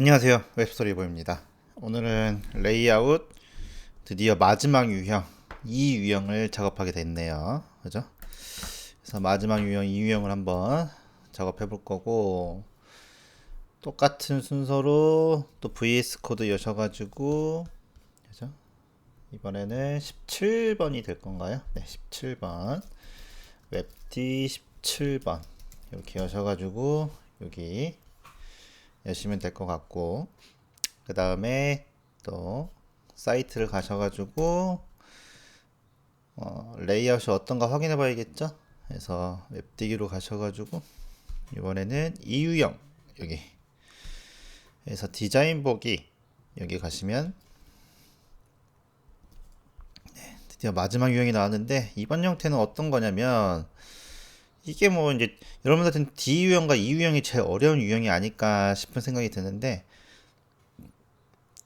안녕하세요. 웹스토리 보입니다. 오늘은 레이아웃 드디어 마지막 유형 이 유형을 작업하게 됐네요. 그죠? 그래서 마지막 유형 이 유형을 한번 작업해 볼 거고 똑같은 순서로 또 vs 코드 여셔 가지고 그죠? 이번에는 17번이 될 건가요? 네 17번. 웹D 17번. 이렇게 여셔 가지고 여기 여시면 될 것 같고 그 다음에 또 사이트를 가셔가지고 어, 레이아웃이 어떤가 확인해 봐야겠죠? 그래서 웹디기로 가셔가지고 이번에는 이유형 여기. 그래서 디자인 보기 여기 가시면 네, 드디어 마지막 유형이 나왔는데 이번 형태는 어떤 거냐면 이게 뭐 이제 여러분들한테는 D 유형과 E 유형이 제일 어려운 유형이 아닐까 싶은 생각이 드는데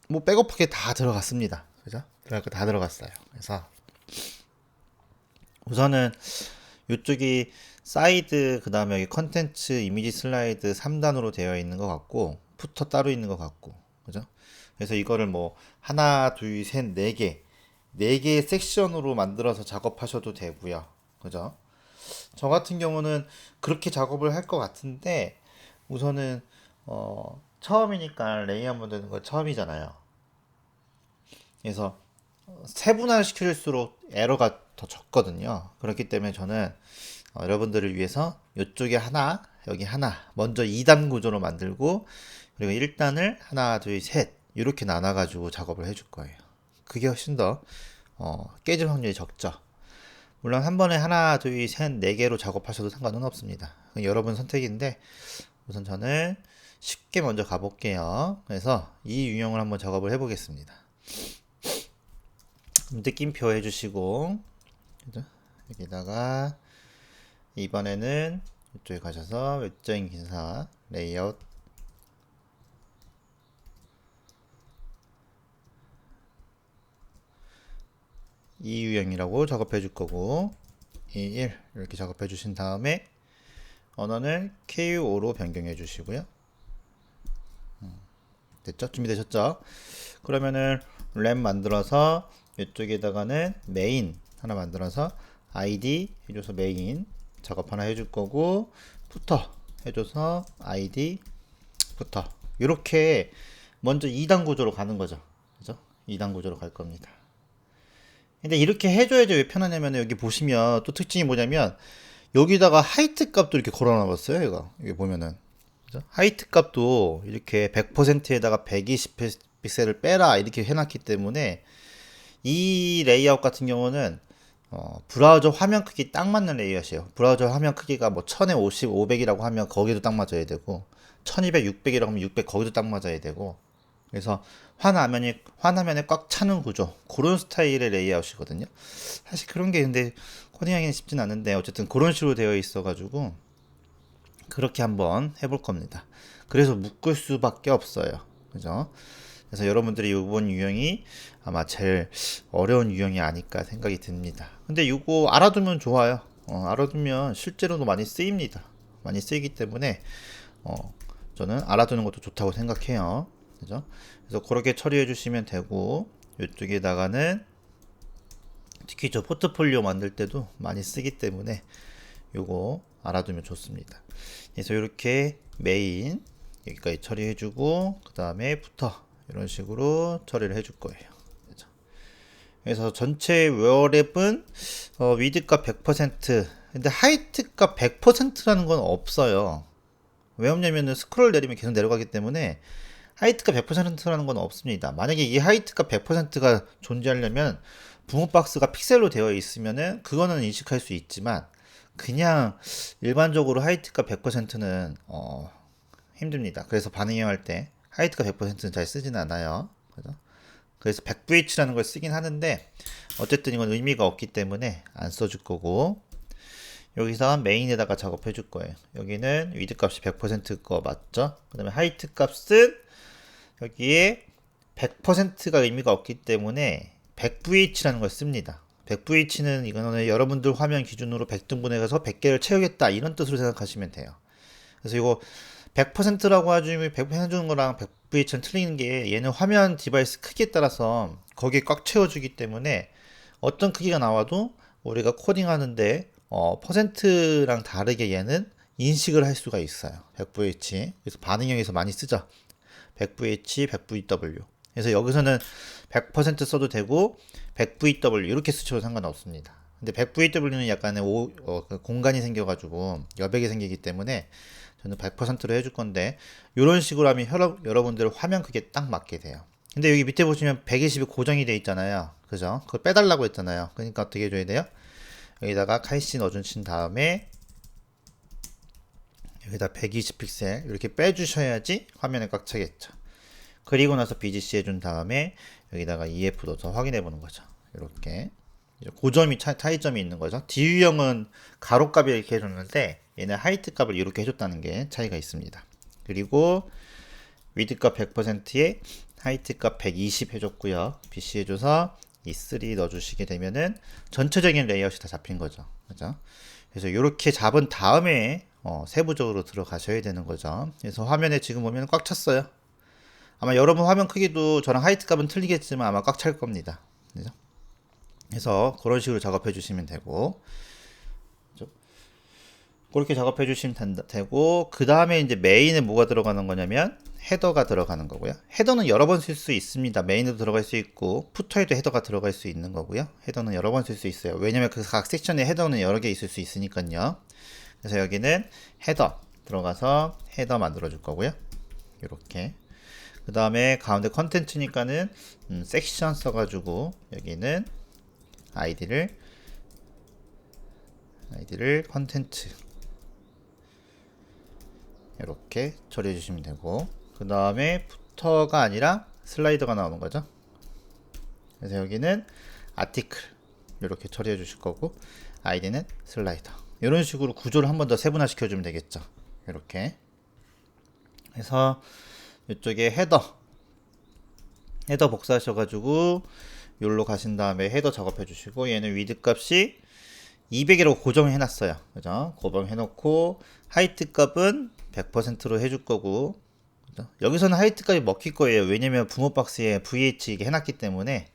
뭐 백업하게 다 들어갔습니다. 그죠? 들어갈 거다 들어갔어요. 그래서 우선은 이쪽이 사이드 그 다음에 여기 컨텐츠 이미지 슬라이드 3단으로 되어 있는 것 같고 푸터 따로 있는 것 같고 그죠? 그래서 이거를 뭐 하나 둘 셋 네 개 네 개의 섹션으로 만들어서 작업하셔도 되고요. 그죠? 저 같은 경우는 그렇게 작업을 할 것 같은데 우선은 어 처음이니까 레이아웃 만드는 거 처음이잖아요. 그래서 세분화 시킬수록 에러가 더 적거든요. 그렇기 때문에 저는 어, 여러분들을 위해서 이쪽에 하나, 여기 하나, 먼저 2단 구조로 만들고 그리고 1단을 하나, 둘, 셋 이렇게 나눠가지고 작업을 해줄 거예요. 그게 훨씬 더 어, 깨질 확률이 적죠. 물론 한 번에 하나, 둘, 셋, 네 개로 작업하셔도 상관은 없습니다. 여러분 선택인데 우선 저는 쉽게 먼저 가볼게요. 그래서 이 유형을 한번 작업을 해보겠습니다. 느낌표 해주시고? 여기다가 이번에는 이쪽에 가셔서 외적인 기사 레이아웃 이 유형이라고 작업해 줄 거고 이1 이렇게 작업해 주신 다음에 언어는 KU5로 변경해 주시고요. 음, 됐죠? 준비되셨죠? 그러면은 램 만들어서 이쪽에다가는 메인 하나 만들어서 ID 해줘서 메인 작업 하나 해줄 거고 부터 해줘서 ID 부터 이렇게 먼저 2단 구조로 가는 거죠. 그죠? 2단 구조로 갈 겁니다. 근데 이렇게 해줘야지 왜 편하냐면 여기 보시면 또 특징이 뭐냐면 여기다가 하이트 값도 이렇게 걸어놔봤어요. 이거 여기 보면은 그죠? 하이트 값도 이렇게 100%에다가 120 픽셀을 빼라 이렇게 해놨기 때문에 이 레이아웃 같은 경우는 어, 브라우저 화면 크기 딱 맞는 레이아웃이에요. 브라우저 화면 크기가 뭐 1000에 50, 500이라고 하면 거기도 딱 맞아야 되고 1200, 600이라고 하면 600 거기도 딱 맞아야 되고 그래서 화면이 화면에 꽉 차는 구조 그런 스타일의 레이아웃이거든요. 사실 그런 게 근데 코딩하기는 쉽진 않은데 어쨌든 그런 식으로 되어 있어가지고 그렇게 한번 해볼 겁니다. 그래서 묶을 수밖에 없어요. 그죠? 그래서 여러분들이 이번 유형이 아마 제일 어려운 유형이 아닐까 생각이 듭니다. 근데 이거 알아두면 좋아요. 어, 알아두면 실제로도 많이 쓰입니다. 많이 쓰이기 때문에 어, 저는 알아두는 것도 좋다고 생각해요. 그죠? 그래서 그렇게 처리해 주시면 되고 이쪽에다가는 특히 저 포트폴리오 만들 때도 많이 쓰기 때문에 요거 알아두면 좋습니다. 그래서 이렇게 메인 여기까지 처리해 주고 그 다음에 부터 이런 식으로 처리를 해 줄 거예요. 그죠? 그래서 전체 웨어랩은 어, 위드값 100% 근데 하이트값 100%라는 건 없어요. 왜 없냐면은 스크롤 내리면 계속 내려가기 때문에 하이트가 100%라는 건 없습니다. 만약에 이 하이트가 100%가 존재하려면 붕어박스가 픽셀로 되어 있으면은 그거는 인식할 수 있지만 그냥 일반적으로 하이트가 100%는 어, 힘듭니다. 그래서 반응형할 때 하이트가 100%는 잘 쓰진 않아요. 그죠? 그래서 100VH라는 걸 쓰긴 하는데 어쨌든 이건 의미가 없기 때문에 안 써줄 거고 여기서 메인에다가 작업해 줄 거예요. 여기는 위드 값이 100%거 맞죠? 그 다음에 하이트 값은 여기에 100%가 의미가 없기 때문에 100VH라는 걸 씁니다. 100VH는 이거는 여러분들 화면 기준으로 100등분해 가서 100개를 채우겠다 이런 뜻으로 생각하시면 돼요. 그래서 이거 100%라고 해주면 100% 해주는 거랑 100VH는 틀리는 게 얘는 화면 디바이스 크기에 따라서 거기에 꽉 채워주기 때문에 어떤 크기가 나와도 우리가 코딩하는데 어, 퍼센트랑 다르게 얘는 인식을 할 수가 있어요. 100VH. 그래서 반응형에서 많이 쓰죠. 100VH, 100VW. 그래서 여기서는 100% 써도 되고 100VW 이렇게 쓰셔도 상관없습니다. 근데 100VW는 약간의 오, 어, 그 공간이 생겨가지고 여백이 생기기 때문에 저는 100%로 해줄 건데 이런 식으로 하면 여러, 여러분들 화면 크기에 딱 맞게 돼요. 근데 여기 밑에 보시면 120이 고정이 돼 있잖아요. 그죠? 그걸 빼달라고 했잖아요. 그러니까 어떻게 해줘야 돼요? 여기다가 칼시 넣어준 다음에 여기다 120픽셀 이렇게 빼주셔야지 화면에 꽉 차겠죠. 그리고 나서 BGC 해준 다음에 여기다가 EF 넣어서 확인해 보는 거죠. 이렇게 고점이 차, 차이점이 있는 거죠. DU형은 가로값을 이렇게 해줬는데 얘는 하이트 값을 이렇게 해줬다는 게 차이가 있습니다. 그리고 위드 값 100%에 하이트 값 120 해줬고요. BC 해줘서 E3 넣어주시게 되면은 전체적인 레이아웃이 다 잡힌 거죠. 그죠? 그래서 이렇게 잡은 다음에 어, 세부적으로 들어가셔야 되는 거죠. 그래서 화면에 지금 보면 꽉 찼어요. 아마 여러분 화면 크기도 저랑 하이트 값은 틀리겠지만 아마 꽉 찰 겁니다. 그죠? 그래서 그런 식으로 작업해 주시면 되고 그렇게 작업해 주시면 되고 그 다음에 이제 메인에 뭐가 들어가는 거냐면 헤더가 들어가는 거고요. 헤더는 여러 번 쓸 수 있습니다. 메인에도 들어갈 수 있고 푸터에도 헤더가 들어갈 수 있는 거고요. 헤더는 여러 번 쓸 수 있어요. 왜냐면 그 각 섹션에 헤더는 여러 개 있을 수 있으니까요. 그래서 여기는 헤더 들어가서 헤더 만들어 줄 거고요. 이렇게. 그 다음에 가운데 컨텐츠니까는 음, 섹션 써가지고 여기는 아이디를 아이디를 컨텐츠. 이렇게 처리해 주시면 되고. 그 다음에 부터가 아니라 슬라이더가 나오는 거죠. 그래서 여기는 아티클 이렇게 처리해 주실 거고 아이디는 슬라이더 이런 식으로 구조를 한 번 더 세분화 시켜 주면 되겠죠. 이렇게. 그래서 이쪽에 헤더. 헤더 복사하셔가지고 여기로 가신 다음에 헤더 작업해 주시고 얘는 위드 값이 200이라고 고정해 놨어요. 그죠? 고정해 놓고 하이트 값은 100%로 해줄 거고. 그죠? 여기서는 하이트 값이 먹힐 거예요. 왜냐면 부모 박스에 VH 이게 해놨기 때문에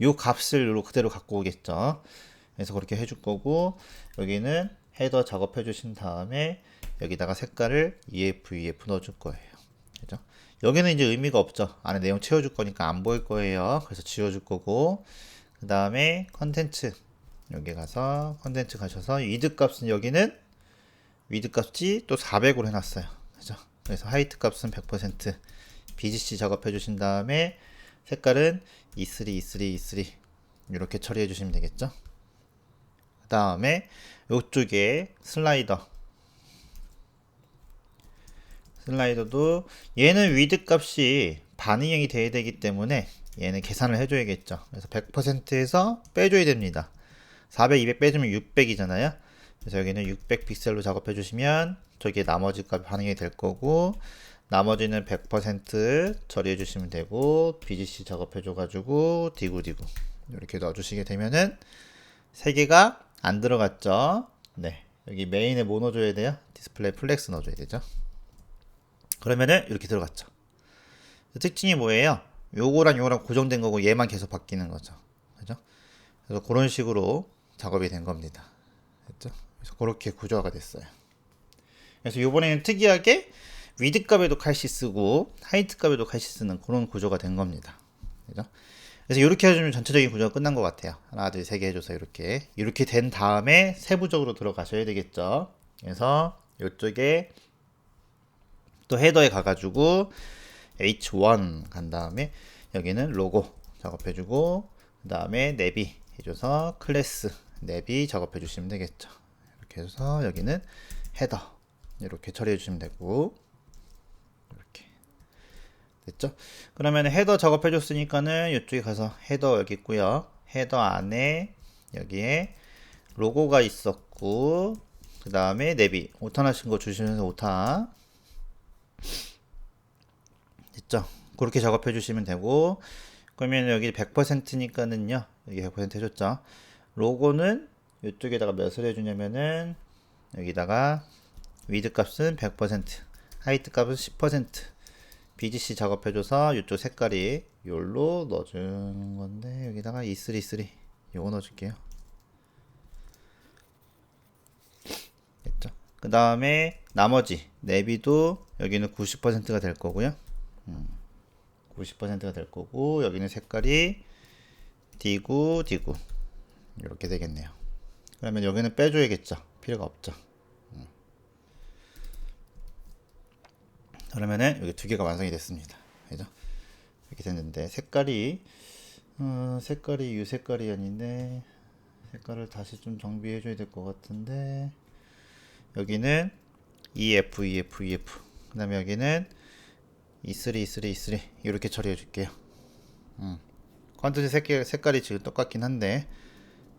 요 값을 그대로 갖고 오겠죠. 그래서 그렇게 해줄 거고 여기는 헤더 작업해 주신 다음에 여기다가 색깔을 EF, EF 넣어줄 거예요 그죠? 여기는 이제 의미가 없죠. 안에 내용 채워줄 거니까 안 보일 거예요. 그래서 지워줄 거고 그 다음에 컨텐츠 여기 가서 컨텐츠 가셔서 위드 값은 여기는 위드 값이 또 400으로 해놨어요. 그죠? 그래서 하이트 값은 100% BGC 작업해 주신 다음에 색깔은 E3, E3, E3 이렇게 처리해 주시면 되겠죠. 그 다음에 이쪽에 슬라이더 슬라이더도 얘는 위드 값이 반응형이 돼야 되기 때문에 얘는 계산을 해줘야겠죠. 그래서 100%에서 빼줘야 됩니다. 400, 200 빼주면 600이잖아요. 그래서 여기는 600 픽셀로 작업해 주시면 저기 나머지 값이 반응이 될 거고 나머지는 100% 처리해 주시면 되고 BGC 작업해 줘가지고 디구디구 이렇게 넣어주시게 되면은 세 개가 안 들어갔죠. 네 여기 메인에 뭐 넣어줘야 돼요? 디스플레이 플렉스 넣어줘야 되죠. 그러면은 이렇게 들어갔죠. 특징이 뭐예요? 요거랑 요거랑 고정된 거고 얘만 계속 바뀌는 거죠. 그죠? 그래서 그런 식으로 작업이 된 겁니다. 됐죠? 그래서 그렇게 구조화가 됐어요. 그래서 요번에는 특이하게 위드 값에도 칼시 쓰고 하이트 값에도 칼시 쓰는 그런 구조가 된 겁니다. 그죠? 그래서 이렇게 해주면 전체적인 구조가 끝난 것 같아요. 하나, 둘, 세 개 해줘서 이렇게. 이렇게 된 다음에 세부적으로 들어가셔야 되겠죠. 그래서 이쪽에 또 헤더에 가가지고 H1 간 다음에 여기는 로고 작업해주고 그 다음에 내비 해줘서 클래스 내비 작업해 주시면 되겠죠 이렇게 해서 여기는 헤더 이렇게 처리해 주시면 되고 됐죠? 그러면 헤더 작업해 줬으니까는 이쪽에 가서 헤더 여기 있고요. 헤더 안에 여기에 로고가 있었고 그 다음에 내비 오타 나신 거 주시면서 오타 됐죠? 그렇게 작업해 주시면 되고 그러면 여기 100%니까는요 여기 100% 해줬죠? 로고는 이쪽에다가 몇을 해주냐면은 여기다가 위드 값은 100% 하이트 값은 10% BGC 작업해줘서 이쪽 색깔이 요로 넣어주는 건데 여기다가 E3, 요거 넣어줄게요. 됐죠? 그 다음에 나머지 내비도 여기는 90%가 될 거고요. 90%가 될 거고 여기는 색깔이 D9, D9 이렇게 되겠네요. 그러면 여기는 빼줘야겠죠? 필요가 없죠 그러면은 여기 두 개가 완성이 됐습니다. 그죠? 이렇게 됐는데 색깔이 어, 색깔이 이 색깔이 아닌데 색깔을 다시 좀 정비해 줘야 될 것 같은데 여기는 EF, EF, EF 그 다음에 여기는 E3, E3, E3 이렇게 처리해 줄게요. 음. 컨텐츠 색깔, 색깔이 지금 똑같긴 한데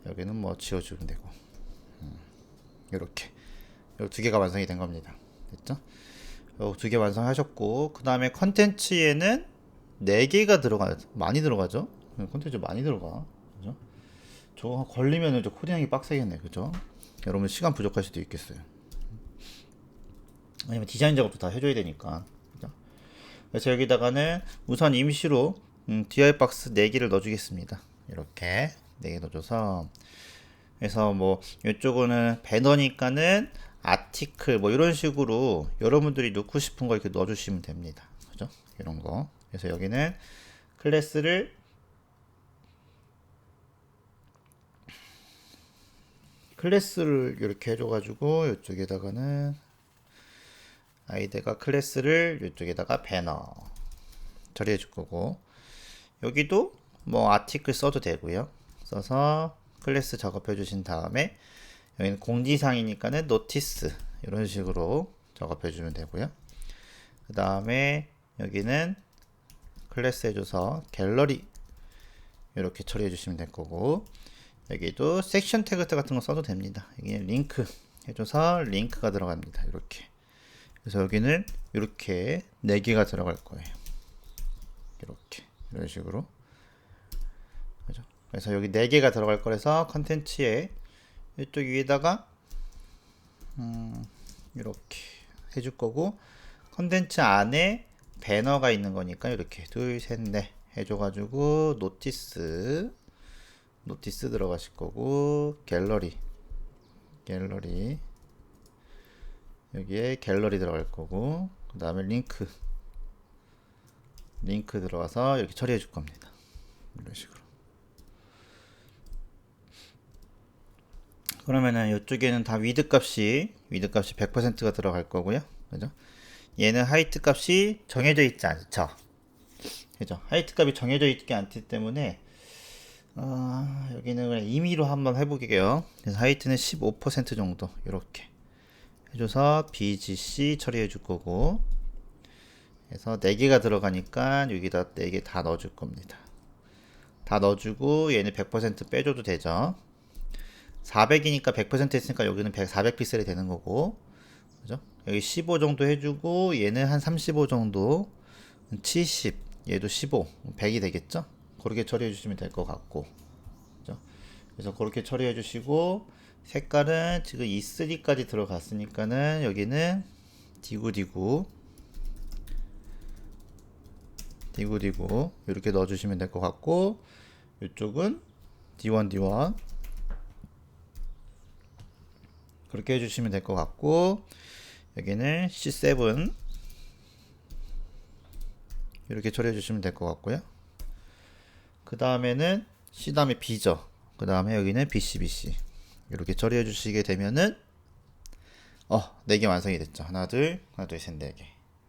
여기는 뭐 지워주면 되고. 음. 이렇게. 이 두 개가 완성이 된 겁니다. 됐죠? 두 개 완성하셨고 그 다음에 컨텐츠에는 네 개가 들어가 많이 들어가죠? 컨텐츠 많이 들어가. 그죠? 저거 걸리면 저 코딩하기 빡세겠네. 그죠? 여러분 시간 부족할 수도 있겠어요. 왜냐면 디자인 작업도 다 해줘야 되니까. 그죠? 그래서 여기다가는 우선 임시로 음, DI 박스 4개를 넣어주겠습니다. 이렇게 4개 넣어줘서. 그래서 뭐 이쪽은 배너니까는 아티클 뭐 이런 식으로 여러분들이 넣고 싶은 거 이렇게 넣어주시면 됩니다. 그죠? 이런 거. 그래서 여기는 클래스를 클래스를 이렇게 해줘가지고 이쪽에다가는 아이디가 클래스를 이쪽에다가 배너 처리해 줄 거고 여기도 뭐 아티클 써도 되고요. 써서 클래스 작업해 주신 다음에 여기는 공지사항이니까는 노티스 이런 식으로 작업해 주면 되고요. 그 다음에 여기는 클래스 해줘서 갤러리 이렇게 처리해 주시면 될 거고 여기도 섹션 태그 같은 거 써도 됩니다. 여기 링크 해줘서 링크가 들어갑니다. 이렇게. 그래서 여기는 이렇게 4개가 들어갈 거예요. 이렇게. 이런 식으로. 그죠? 그래서 여기 4개가 들어갈 거라서 컨텐츠에 이쪽 위에다가 음, 이렇게 해줄 거고 컨텐츠 안에 배너가 있는 거니까 이렇게 둘, 셋, 넷 해줘가지고 노티스 노티스 들어가실 거고 갤러리 갤러리. 여기에 갤러리 들어갈 거고 그 다음에 링크. 링크 들어가서 이렇게 처리해 줄 겁니다. 이런 식으로 그러면은 이쪽에는 다 위드 값이 위드 값이 100%가 들어갈 거고요. 그죠? 얘는 하이트 값이 정해져 있지 않죠. 그죠? 하이트 값이 정해져 있지 않기 때문에 어, 여기는 그냥 임의로 한번 해보게요. 그래서 하이트는 15% 정도 이렇게 해줘서 BGC 처리해 줄 거고 그래서 4개가 들어가니까 여기다 4개 다 넣어 줄 겁니다. 다 넣어주고 얘는 100% 빼줘도 되죠 400이니까 100% 했으니까 여기는 100, 400 픽셀이 되는 거고 그죠? 여기 15 정도 해주고 얘는 한 35 정도 70 얘도 15 100이 되겠죠? 그렇게 처리해 주시면 될 것 같고 그죠? 그래서 그렇게 처리해 주시고 색깔은 지금 E3까지 들어갔으니까는 여기는 디구디구 디구디구 이렇게 넣어주시면 될 것 같고 이쪽은 D1 그렇게 해주시면 될 것 같고 여기는 C7 이렇게 처리해 주시면 될 것 같고요 그 다음에는 C 다음에 B죠 그 다음에 여기는 BC BC 이렇게 처리해 주시게 되면은 어, 4개 완성이 됐죠. 하나, 둘, 하나, 둘, 셋, 4개.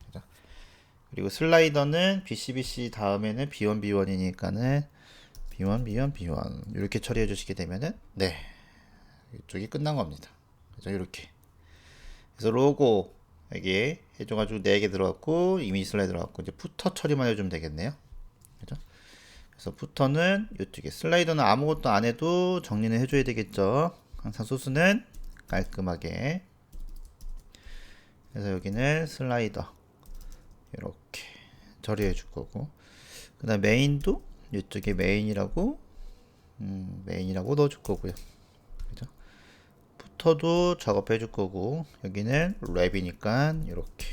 그죠? 그리고 슬라이더는 BCBC 다음에는 B1, B1이니까는 B1, B1, B1 이렇게 처리해 주시게 되면은 네. 이쪽이 끝난 겁니다. 그죠? 이렇게. 그래서 로고 여기 해줘가지고 4개 들어갔고 이미지 슬라이드 들어갔고 이제 푸터 처리만 해주면 되겠네요. 그죠? 그래서 푸터는 이쪽에 슬라이더는 아무것도 안 해도 정리는 해줘야 되겠죠. 항상 소스는 깔끔하게 그래서 여기는 슬라이더 이렇게 처리해 줄 거고 그 다음 메인도 이쪽에 메인이라고 음, 메인이라고 넣어 줄 거고요 푸터도 작업해 줄 거고 여기는 랩이니까 이렇게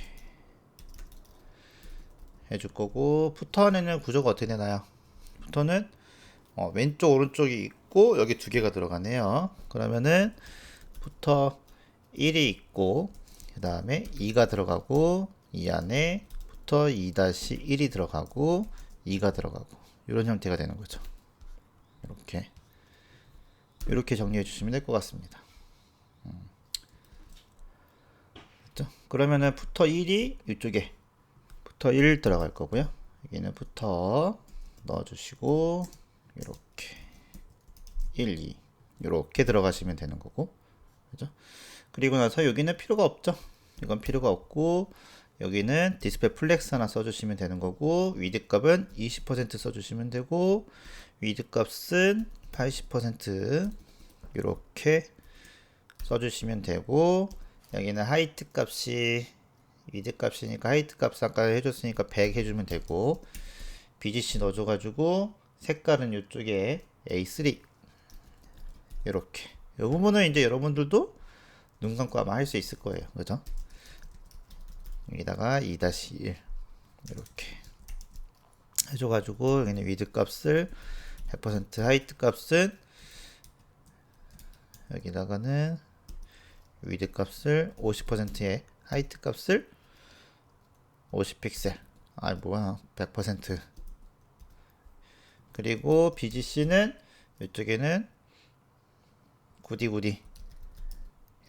해줄 거고 푸터 안에는 구조가 어떻게 되나요? 푸터는 어, 왼쪽 오른쪽이 있고 여기 두 개가 들어가네요. 그러면은 푸터 1이 있고 그 다음에 2가 들어가고 이 안에 푸터 2-1이 들어가고 2가 들어가고 이런 형태가 되는 거죠. 이렇게 이렇게 정리해 주시면 될 것 같습니다. 음. 됐죠? 그러면은 푸터 1이 이쪽에 푸터 1 들어갈 거고요. 여기는 푸터 넣어주시고 이렇게 1, 2 이렇게 들어가시면 되는 거고 그죠? 그리고 나서 여기는 필요가 없죠. 이건 필요가 없고 여기는 디스플레이 플렉스 하나 써주시면 되는 거고 위드 값은 20% 써주시면 되고 위드 값은 80% 이렇게 써주시면 되고 여기는 하이트 값이 위드 값이니까 하이트 값 아까 해줬으니까 100 해주면 되고 BGC 넣어줘가지고 색깔은 이쪽에 A3 이렇게. 이 부분은 이제 여러분들도 눈 감고 아마 할 수 있을 거예요. 그죠? 여기다가 2-1 이렇게. 해줘가지고 여기는 위드 값을 100% 하이트 값은 여기다가는 위드 값을 50%의 하이트 값을 50픽셀. 아 뭐야. 100% 그리고 BGC는 이쪽에는 구디구디.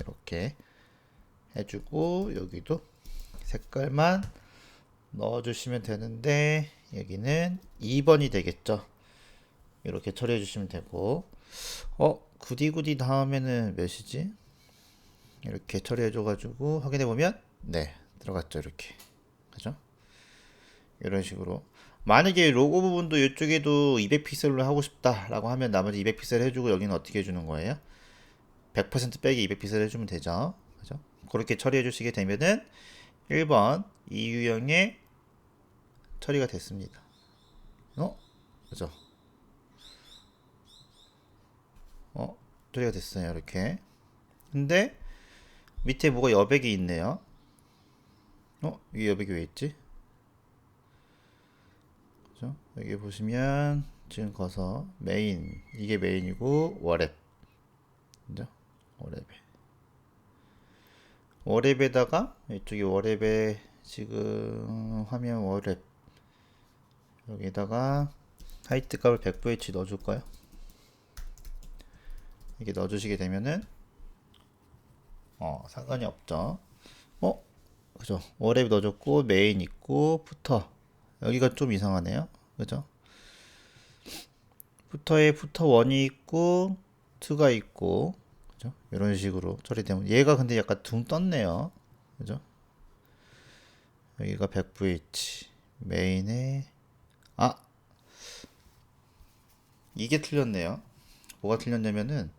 이렇게 해주고 여기도 색깔만 넣어주시면 되는데 여기는 2번이 되겠죠. 이렇게 처리해 주시면 되고. 어 구디구디 다음에는 몇이지 이렇게 처리해 줘 가지고 확인해 보면 네 들어갔죠 이렇게. 그죠? 이런 식으로. 만약에 로고 부분도 이쪽에도 200픽셀로 하고 싶다라고 하면 나머지 200픽셀 해주고 여기는 어떻게 해주는 거예요? 100% 빼기 200픽셀 해주면 되죠. 그죠? 그렇게 처리해 주시게 되면은 1번 이 유형의 처리가 됐습니다. 어? 그죠? 어? 처리가 됐어요 이렇게. 근데 밑에 뭐가 여백이 있네요. 어? 이게 여백이 왜 있지? 그죠? 여기 보시면 지금 거서 메인. 이게 메인이고 워랩 그죠? 워랩에. 워랩에다가 이쪽에 워랩에 지금 화면 워랩 여기다가 하이트 값을 100VH 넣어줄까요? 이렇게 넣어주시게 되면은 어 상관이 없죠. 어 그죠? 워랩 넣어줬고 메인 있고 푸터 여기가 좀 이상하네요. 그죠? 푸터에 푸터 1이 있고 2가 있고 그죠? 이런 식으로 처리되면 얘가 근데 약간 둥 떴네요. 그죠? 여기가 100VH 메인에 아 이게 틀렸네요. 뭐가 틀렸냐면은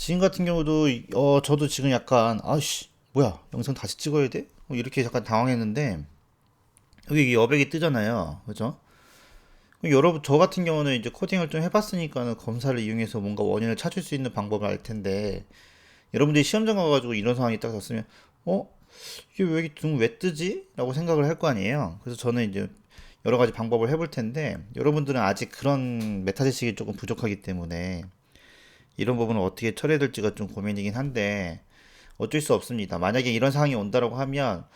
지금 같은 경우도 어 저도 지금 약간 아씨 뭐야 영상 다시 찍어야 돼? 뭐 이렇게 약간 당황했는데 여기 여백이 뜨잖아요, 그죠? 여러분 저 같은 경우는 이제 코딩을 좀 해봤으니까는 검사를 이용해서 뭔가 원인을 찾을 수 있는 방법을 알 텐데 여러분들이 시험장 가가지고 이런 상황이 딱 왔으면 어 이게 왜 이렇게 왜 뜨지? 라고 생각을 할 거 아니에요. 그래서 저는 이제 여러 가지 방법을 해볼 텐데 여러분들은 아직 그런 메타 지식이 조금 부족하기 때문에 이런 부분을 어떻게 처리해야 될지가 좀 고민이긴 한데 어쩔 수 없습니다. 만약에 이런 상황이 온다라고 하면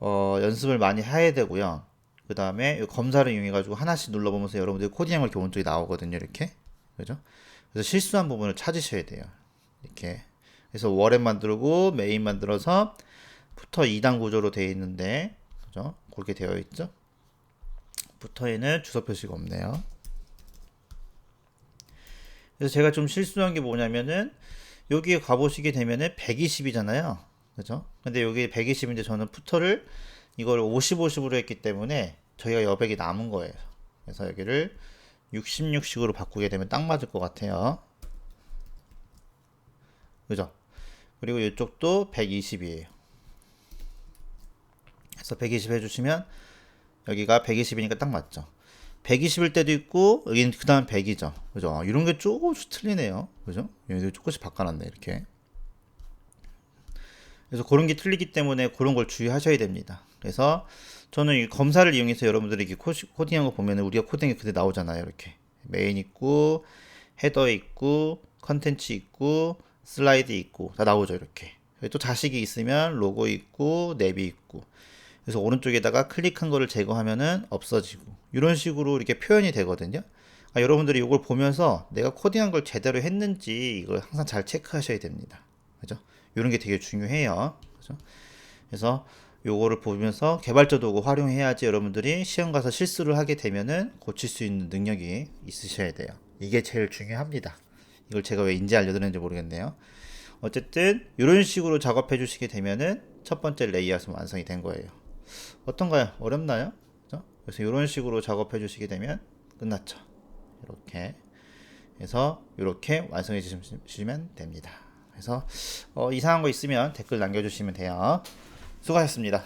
어, 연습을 많이 해야 되고요. 그 다음에 검사를 이용해 가지고 하나씩 눌러보면서 여러분들 코딩을 기본적으로 나오거든요. 이렇게 그죠? 그래서 실수한 부분을 찾으셔야 돼요. 이렇게 그래서 워랩 만들고 메인 만들어서 부터 2단 구조로 되어 있는데 그죠? 그렇게 되어 있죠. 부터에는 주소 표시가 없네요. 그래서 제가 좀 실수한 게 뭐냐면은 여기에 가보시게 되면은 120이잖아요. 그죠? 근데 여기 120인데 저는 푸터를 이걸 50, 50으로 했기 때문에 저희가 여백이 남은 거예요. 그래서 여기를 66식으로 바꾸게 되면 딱 맞을 것 같아요. 그죠? 그리고 이쪽도 120이에요. 그래서 120 해주시면 여기가 120이니까 딱 맞죠. 120일 때도 있고 여기는 그 다음 100이죠. 그죠? 이런 게 조금씩 틀리네요. 그죠? 여기도 조금씩 바꿔놨네 이렇게. 그래서 그런 게 틀리기 때문에 그런 걸 주의하셔야 됩니다. 그래서 저는 이 검사를 이용해서 여러분들이 이렇게 코- 코딩한 거 보면은 우리가 코딩이 그때 나오잖아요. 이렇게 메인 있고 헤더 있고 컨텐츠 있고 슬라이드 있고 다 나오죠. 이렇게 또 자식이 있으면 로고 있고 랩이 있고 그래서 오른쪽에다가 클릭한 거를 제거하면은 없어지고 이런 식으로 이렇게 표현이 되거든요. 아, 여러분들이 이걸 보면서 내가 코딩한 걸 제대로 했는지 이걸 항상 잘 체크하셔야 됩니다. 그죠? 이런 게 되게 중요해요. 그죠? 그래서 요거를 보면서 개발자 도구 활용해야지 여러분들이 시험 가서 실수를 하게 되면은 고칠 수 있는 능력이 있으셔야 돼요. 이게 제일 중요합니다. 이걸 제가 왜 인지 알려드렸는지 모르겠네요. 어쨌든 이런 식으로 작업해 주시게 되면은 첫 번째 레이아웃은 완성이 된 거예요. 어떤가요? 어렵나요? 그래서 이런 식으로 작업해 주시게 되면 끝났죠. 이렇게 해서 이렇게 완성해 주시면 됩니다. 그래서 어, 이상한 거 있으면 댓글 남겨주시면 돼요. 수고하셨습니다.